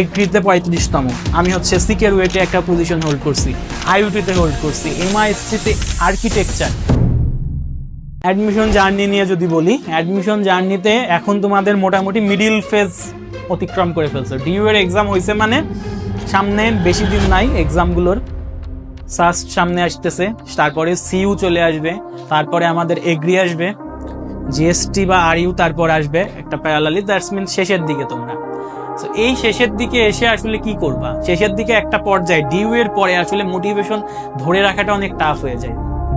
এগ্রিতে পঁয়ত্রিশতম। আমি হচ্ছে সিকের ওয়েটে একটা পজিশন হোল্ড করছি আইউটিতে হোল্ড করছি, এমআইএসসিতে আর্কিটেকচার অ্যাডমিশন জার্নি নিয়ে যদি বলি অ্যাডমিশন জার্নিতে এখন তোমাদের মোটামুটি মিডিল ফেজ অতিক্রম করে ফেলছো। ডিইউ এর এক্সাম হয়েছে মানে সামনে বেশি দিন নাই এক্সামগুলোর সাস্ট সামনে আসতেছে, তারপরে সিইউ চলে আসবে, তারপরে আমাদের এগ্রি আসবে জিএসটি বা আরইউ তারপর আসবে, একটা প্যারালালি দ্যাটস মিন শেষের দিকে তোমরা। তো এই শেষের দিকে এসে আসলে কি করবা? শেষের দিকে একটা পর্যায়ে ডিউ এর পরে আসলে মোটিভেশন ধরে রাখাটা অনেক টাফ হয়ে যায়।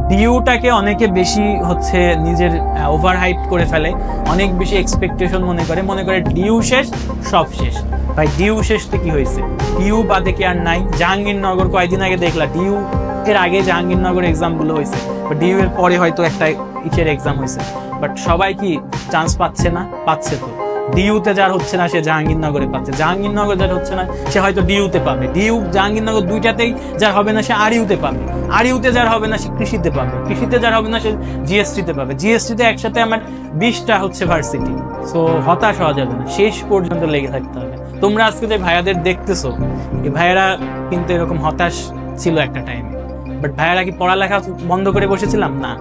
ডিউটাকে অনেকে বেশি হচ্ছে নিজের ওভার হাইট করে ফেলে, অনেক বেশি এক্সপেকটেশন মনে করে। মনে করে ডিউ শেষ, সব শেষ। ভাই ডিউ শেষতে কি হয়েছে? ডিউ বাদে কি আর নাই? জাহাঙ্গীরনগর কয়েকদিন আগে দেখলা? ডিউ এর আগে জাহাঙ্গীরনগর এক্সামগুলো হয়েছে। ডিউ এর পরে হয়তো একটা ইচের এক্সাম হয়েছে। বাট সবাই কি চান্স পাচ্ছে না? পাচ্ছে তো। ডিউতে যার হচ্ছে না, সে জাহাঙ্গীরনগরে পাচ্ছে। জাহাঙ্গীরনগর যার হচ্ছে না, সে হয়তো ডিউতে পাবে। ডিউ জাহাঙ্গীরনগর দুইটাতেই যার হবে না, সে আরিউতে পাবে। আরিউতে যার হবে না, সে কৃষিতে পাবে। কৃষিতে যার হবে না, সে জিএসটিতে পাবে। জিএসটিতে একসাথে আমার বিশটা হচ্ছে ভার্সিটি। সো হতাশ হওয়া যাবে না। শেষ পর্যন্ত লেগে থাকতে হবে। তোমরা আজকে যে ভাইয়াদের দেখতেছো, এই ভাইয়ারা কিন্তু এরকম হতাশ ছিল একটা টাইমে বাট ভাইয়ারা কি পড়ালেখা বন্ধ করে বসেছিলাম? না।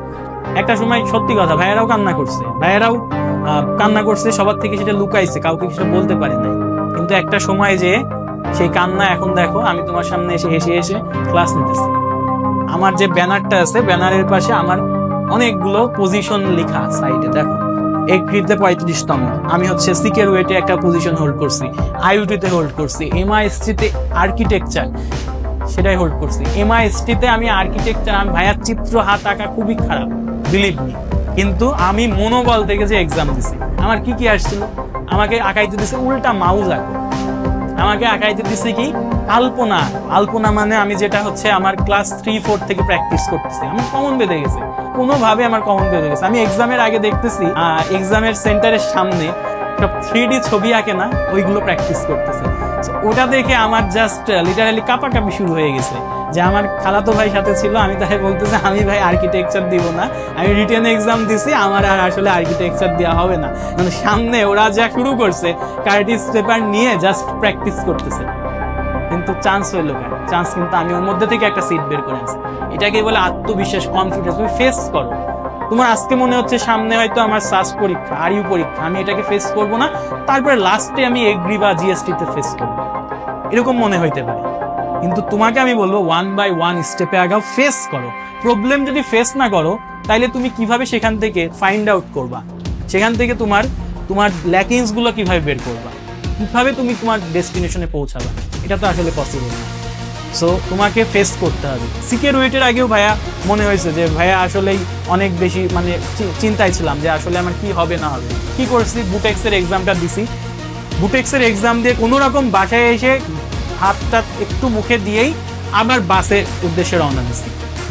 একটা সময় সত্যি কথা, ভাইয়ারাও কান্না করছে। ভাইয়ারাও কান্না করছে, সবার থেকে সেটা লুকাইছে, কাউকে সেটা বলতে পারে নাই। কিন্তু একটা সময় যে সেই কান্না, এখন দেখো, আমি তোমার সামনে এসে হেসে হেসে ক্লাস নিতেছি। আমার যে ব্যানারটা আছে, ব্যানারের পাশে আমার অনেকগুলো পজিশন লেখা সাইডে দেখো। এগ্রিতে পঁয়ত্রিশতম। আমি হচ্ছে সিকের ওয়েটে একটা পজিশন হোল্ড করছি। আইউটিতে হোল্ড করছি। এমআইএসটিতে আর্কিটেকচার সেটাই হোল্ড করছি। এমআইএসটিতে আমি আর্কিটেকচার আমি ভাইয়ার চিত্র হাত আঁকা খুবই খারাপ বিলিভ মি কিন্তু আমি মনোবল থেকে যে এক্সাম দিছি, আমার কি কি আসছিল? আমাকে আঁকাইতে দিছে উল্টা মাউজ আঁকো। আমাকে আঁকাইতে দিছে কি? আলপনা। আলপনা মানে আমি যেটা হচ্ছে আমার ক্লাস থ্রি ফোর থেকে প্র্যাকটিস করতেছি। আমার কমন বেঁধে গেছে। কোনোভাবে আমার কমন বেঁধে গেছে। আমি এক্সামের আগে দেখতেছি এক্সামের সেন্টারের সামনে সব থ্রি ছবি আঁকে না, ওইগুলো প্র্যাকটিস করতেছে। ওটা দেখে আমার জাস্ট লিটারালি কাপাকাপি শুরু হয়ে গেছে। যে আমার খালাতো ভাই সাথে ছিল, আমি তাকে বলতেছে আমি ভাই আর্কিটেকচার দিব না। আমি রিটেন এক্সাম দিছি, আমার আর আসলে আর্কিটেকচার দেওয়া হবে না। মানে সামনে ওরা যা শুরু করছে কার্টিস পেপার নিয়ে জাস্ট প্র্যাকটিস করতেছে। কিন্তু চান্স হইল কেন? চান্স কিন্তু আমি ওর মধ্যে থেকে একটা সিট বের করে আনছি। এটাকে বলে আত্মবিশ্বাস কনফিডেন্স তুমি ফেস করো। তোমার আজকে মনে হচ্ছে সামনে হয়তো আমার সাস পরীক্ষা আর ইউ পরীক্ষা। আমি এটাকে ফেস করব না। তারপরে লাস্টে আমি এগ্রি বা জিএসটি তে ফেস করব। এরকম মনে হইতে পারে। কিন্তু তোমাকে আমি বলব ওয়ান বাই ওয়ান স্টেপে আগাও ফেস করো। প্রবলেম যদি ফেস না করো, তাইলে তুমি কীভাবে সেখান থেকে ফাইন্ড আউট করবা? সেখান থেকে তোমার তোমার ল্যাকিংসগুলো কীভাবে বের করবা? কীভাবে তুমি তোমার ডেস্টিনেশনে পৌঁছাবা? এটা তো আসলে পসিবল না। সো তোমাকে ফেস করতে হবে। সিকের ওয়েটের আগেও ভাইয়া মনে হয়েছে যে, ভাইয়া আসলেই অনেক বেশি মানে চিন্তায় ছিলাম যে আসলে আমার কি হবে না হবে। কি করছি? বুটেক্সের এক্সামটা দিছি। বুটেক্সের এক্সাম দিয়ে কোনো রকম বাসায় এসে হাতটা একটু মুখে দিয়েই আবার বাসের উদ্দেশ্যে রওনা দিছি।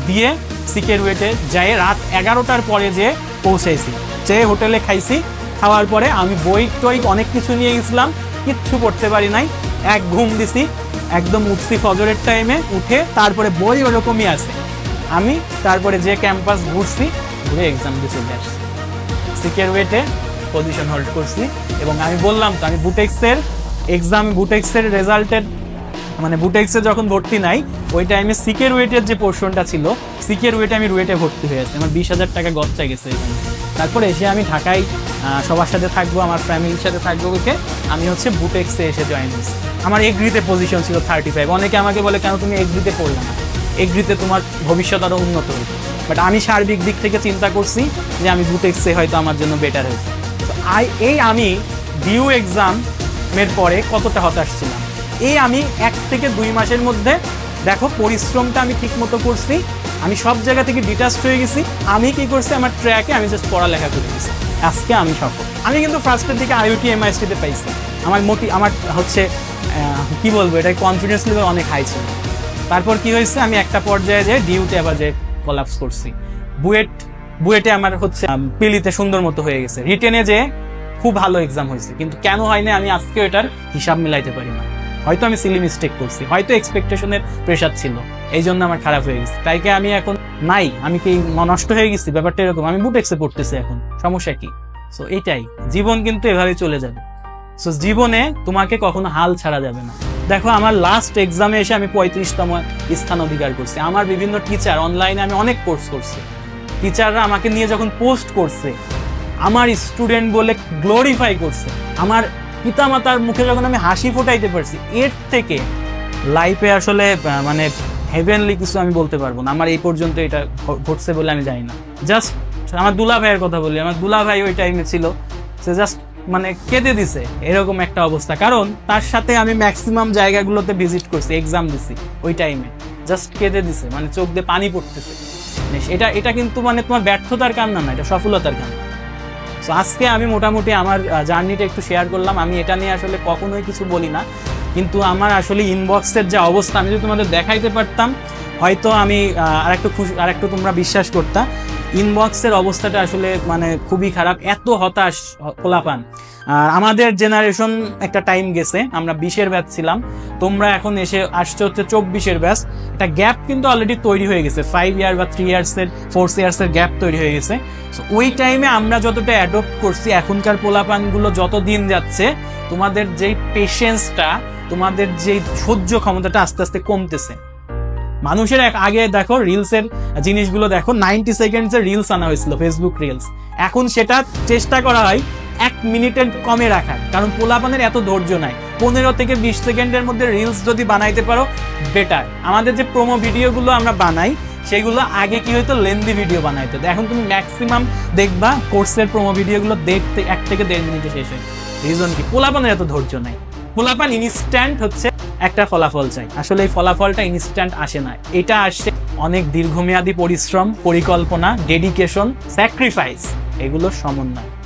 দিয়ে সিকের ওয়েটে যাই রাত এগারোটার পরে যে পৌঁছেছি যে হোটেলে খাইছি, খাওয়ার পরে আমি বই টই অনেক কিছু নিয়ে গেছিলাম, কিচ্ছু করতে পারি নাই, এক ঘুম দিছি, একদম উঠছি ফজরের টাইমে উঠে তারপরে বই ওরকমই আছে। আমি তারপরে যে ক্যাম্পাস ঘুরছি, ঘুরে এক্সাম দিয়ে চলে সিকের ওয়েটে পজিশন হোল্ড করছি এবং আমি বললাম তো, আমি বুটেক্সের এক্সাম বুটেক্সের রেজাল্টের মানে বুটেক্সে যখন ভর্তি নাই, ওই টাইমে সিকের ওয়েটের যে পোর্শনটা ছিল সিকের ওয়েটে আমি রুয়েটে ভর্তি হয়েছি আমার বিশ হাজার টাকা গচ্চা গেছে এখানে। তারপরে এসে আমি ঢাকায় সবার সাথে থাকব, আমার ফ্যামিলির সাথে থাকব ওকে। আমি হচ্ছে বুটেক্সে এসে জয়েন হয়েছি। আমার এগ্রিতে পজিশন ছিল থার্টি ফাইভ অনেকে আমাকে বলে, কেন তুমি এগ্রিতে পড়লে না? এগ্রিতে তোমার ভবিষ্যৎ আরও উন্নত হতো বাট আমি সার্বিক দিক থেকে চিন্তা করছি যে আমি বুটেক্সে হয়তো আমার জন্য বেটার হয়েছে। তো আই, এই আমি ডিউ এক্সামের পরে কতটা হতাশ ছিলাম? এই আমি এক থেকে দুই মাসের মধ্যে, দেখো, পরিশ্রমটা আমি ঠিক মতো করছি। আমি সব জায়গা থেকে ডিটাচড হয়ে গেছি। আমি কি করছি? আমার ট্র্যাকে আমি জাস্ট পড়ালেখা করে গেছি। আজকে আমি সফল। আমি কিন্তু ফার্স্টের দিকে আইওটি এমআইএসটিতে পাইছি। আমার মোটি, আমার হচ্ছে কি বলব এটা কনফিডেন্স লেভেল অনেক হাই ছিল। তারপর কি হয়েছে? আমি একটা পর্যায়ে যে ডিউতে আবার যে কলাপস করছি। বুয়েট, বুয়েটে আমার হচ্ছে পিলিতে সুন্দর মতো হয়ে গেছে। রিটেনে যে খুব ভালো এক্সাম হয়েছে। কিন্তু কেন হয়নি আমি আজকে এটার হিসাব মিলাইতে পারি না। হয়তো আমি সিলি মিস্টেক করছি, হয়তো এক্সপেকটেশনের প্রেশার ছিল এই জন্য আমার খারাপ হয়ে গেছে। তাই কি আমি এখন নাই? আমি কি নষ্ট হয়ে গেছি? ব্যাপারটা এরকম, আমি বুটেক্সে পড়তেছি এখন, সমস্যা কি? সো এটাই, জীবন কিন্তু এভাবে চলে যাবে। সো জীবনে তোমাকে কখনো হাল ছাড়া যাবে না। দেখো, আমার লাস্ট এক্সামে এসে আমি পঁয়ত্রিশতম স্থান অধিকার করছি। আমার বিভিন্ন টিচার অনলাইনে আমি অনেক কোর্স করছি। টিচাররা আমাকে নিয়ে যখন পোস্ট করছে, আমার স্টুডেন্ট বলে গ্লোরিফাই করছে। আমার পিতামাতার মুখে যখন আমি হাসি ফোটাইতে পারছি, এর থেকে লাইফে আসলে মানে হেভেনলি কিছু আমি বলতে পারব না। আমার এই পর্যন্ত এটা ঘটছে বলে আমি জানি না। জাস্ট আমার দুলা ভাইয়ের কথা বলি। আমার দুলা ভাই ওই টাইমে ছিল। সে জাস্ট মানে কেঁদে দিছে এরকম একটা অবস্থা। কারণ তার সাথে আমি ম্যাক্সিমাম জায়গাগুলোতে ভিজিট করছি এক্সাম দিছি ওই টাইমে জাস্ট কেঁদে দিছে মানে চোখ দিয়ে পানি পড়তেছে। মানে এটা এটা কিন্তু মানে তোমার ব্যর্থতার কান্না না, এটা সফলতার কান্না। তো আজকে আমি মোটামুটি আমার জার্নিটা একটু শেয়ার করলাম। আমি এটা নিয়ে আসলে কখনোই কিছু বলি না। কিন্তু আমার আসলে ইনবক্সের যে অবস্থা, আমি যদি তোমাদের দেখাইতে পারতাম, হয়তো আমি আর একটু খুশি আর একটু তোমরা বিশ্বাস করতা। ইনবক্সের অবস্থাটা আসলে মানে খুবই খারাপ, এত হতাশ পোলাপান আর আমাদের জেনারেশন একটা টাইম গেছে, আমরা বিশের ব্যাচ ছিলাম, তোমরা এখন এসে আসছে হচ্ছে চব্বিশের ব্যাচ একটা গ্যাপ কিন্তু অলরেডি তৈরি হয়ে গেছে ফাইভ ইয়ার বা থ্রি ইয়ার্সের ফোর ইয়ার্সের গ্যাপ তৈরি হয়ে গেছে। ওই টাইমে আমরা যতটা অ্যাডপ্ট করছি, এখনকার পোলাপানগুলো যত দিন যাচ্ছে, তোমাদের যেই পেশেন্সটা তোমাদের যেই সহ্য ক্ষমতাটা আস্তে আস্তে কমতেছে। মানুষের এক আগে দেখো রিলসের জিনিসগুলো দেখো, নাইনটি সেকেন্ডসের রিলস আনা হয়েছিল ফেসবুক রিলস এখন সেটা চেষ্টা করা হয় এক মিনিটের কমে রাখার, কারণ পোলাপানের এত ধৈর্য নাই। পনেরো থেকে বিশ সেকেন্ডের মধ্যে রিলস যদি বানাইতে পারো বেটার আমাদের যে প্রোমো ভিডিওগুলো আমরা বানাই, সেগুলো আগে কি হয়তো লেন্দি ভিডিও বানাইতে। এখন তুমি ম্যাক্সিমাম দেখবা কোর্সের প্রোমো ভিডিওগুলো দেখতে এক থেকে দেড় মিনিটে শেষ হয়। রিজন কি? পোলাপানের এত ধৈর্য নাই। পোলাপান ইনস্ট্যান্ট হচ্ছে একটা ফলাফল চাই। আসলে এই ফলাফলটা ইনস্ট্যান্ট আসে না। এটা আসে অনেক দীর্ঘমেয়াদী পরিশ্রম, পরিকল্পনা ডেডিকেশন স্যাক্রিফাইস এগুলো সমন্বয়।